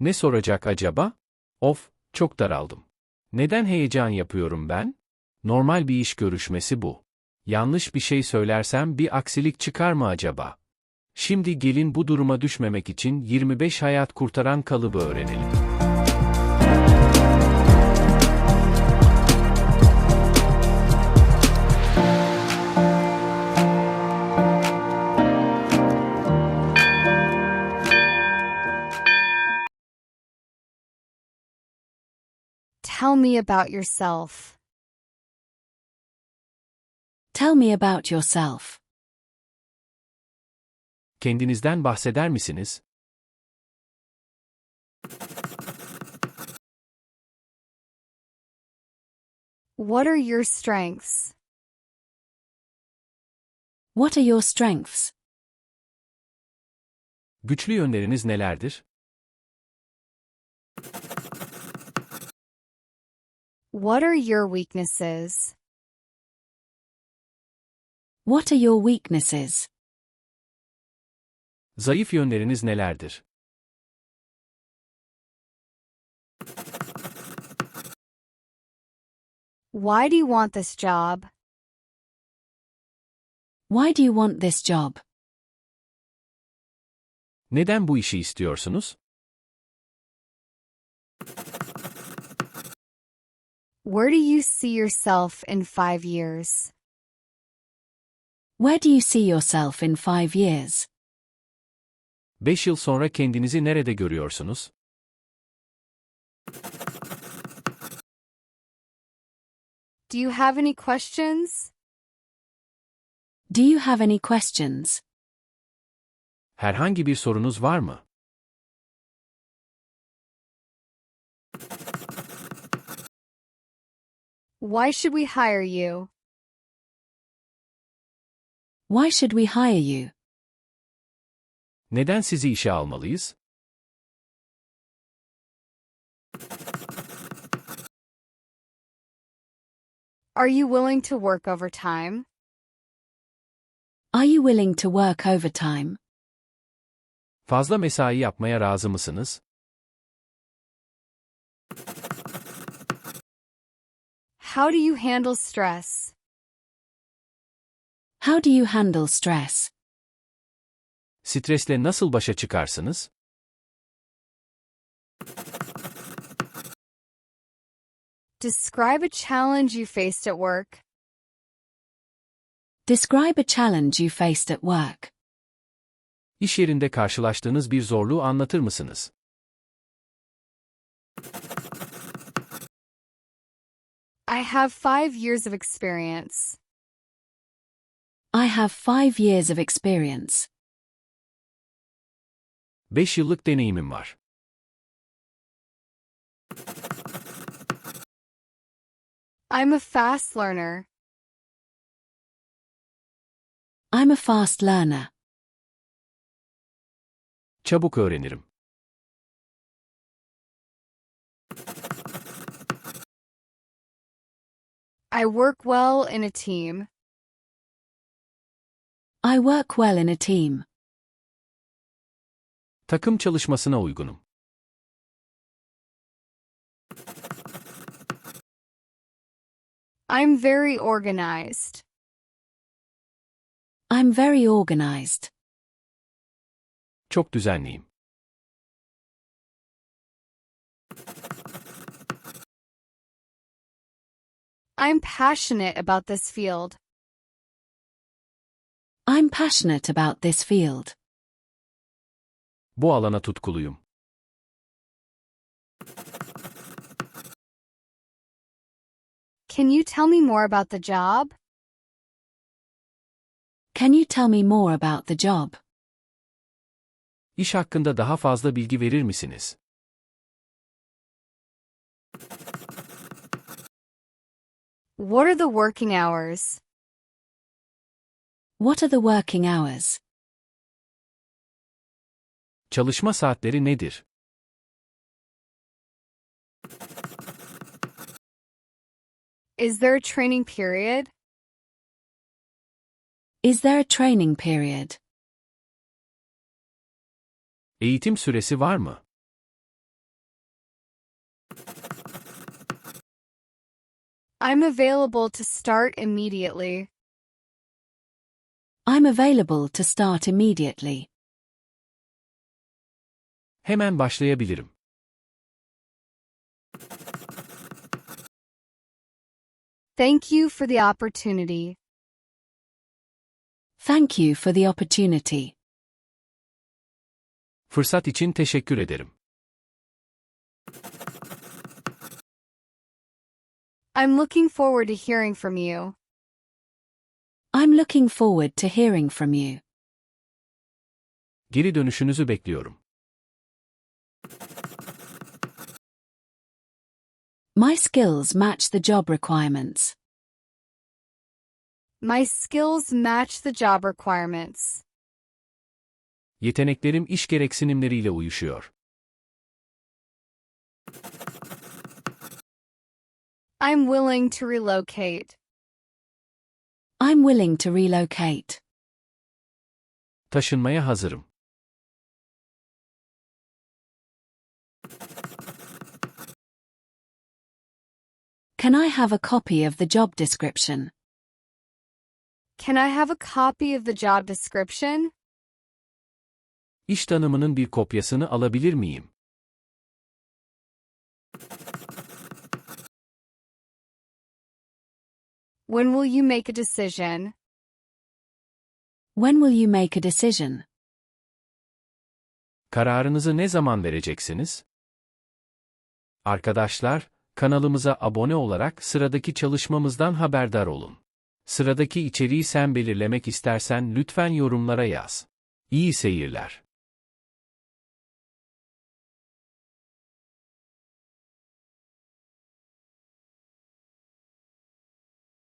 Ne soracak acaba? Of, çok daraldım. Neden heyecan yapıyorum ben? Normal bir iş görüşmesi bu. Yanlış bir şey söylersem bir aksilik çıkar mı acaba? Şimdi gelin bu duruma düşmemek için 25 hayat kurtaran kalıbı öğrenelim. Me about yourself. Tell me about yourself. Kendinizden bahseder misiniz? What are your strengths? What are your strengths? Güçlü yönleriniz nelerdir? What are your weaknesses? What are your weaknesses? Zayıf yönleriniz nelerdir? Why do you want this job? Why do you want this job? Neden bu işi istiyorsunuz? Where do you see yourself in five years? Where do you see yourself in five years? 5 yıl sonra kendinizi nerede görüyorsunuz? Do you have any questions? Do you have any questions? Herhangi bir sorunuz var mı? Why should we hire you? Why should we hire you? Neden sizi işe almalıyız? Are you willing to work overtime? Are you willing to work overtime? Fazla mesai yapmaya razı mısınız? How do you handle stress? How do you handle stress? Stresle nasıl başa çıkarsınız? Describe a challenge you faced at work. Describe a challenge you faced at work. İş yerinde karşılaştığınız bir zorluğu anlatır mısınız? I have five years of experience. I have five years of experience. 5 yıllık deneyimim var. I'm a fast learner. I'm a fast learner. Çabuk öğrenirim. I work well in a team. I work well in a team. Takım çalışmasına uygunum. I'm very organized. I'm very organized. Çok düzenliyim. I'm passionate about this field. I'm passionate about this field. Bu alana tutkuluyum. Can you tell me more about the job? Can you tell me more about the job? İş hakkında daha fazla bilgi verir misiniz? What are the working hours? What are the working hours? Çalışma saatleri nedir? Is there a training period? Is there a training period? Eğitim süresi var mı? I'm available to start immediately. I'm available to start immediately. Hemen başlayabilirim. Thank you for the opportunity. Thank you for the opportunity. Fırsat için teşekkür ederim. I'm looking forward to hearing from you. I'm looking forward to hearing from you. Geri dönüşünüzü bekliyorum. My skills match the job requirements. My skills match the job requirements. Yeteneklerim iş gereksinimleriyle uyuşuyor. I'm willing to relocate. I'm willing to relocate. Taşınmaya hazırım. Can I have a copy of the job description? Can I have a copy of the job description? İş tanımının bir kopyasını alabilir miyim? When will you make a decision? When will you make a decision? Kararınızı ne zaman vereceksiniz? Arkadaşlar, kanalımıza abone olarak sıradaki çalışmamızdan haberdar olun. Sıradaki içeriği sen belirlemek istersen lütfen yorumlara yaz. İyi seyirler.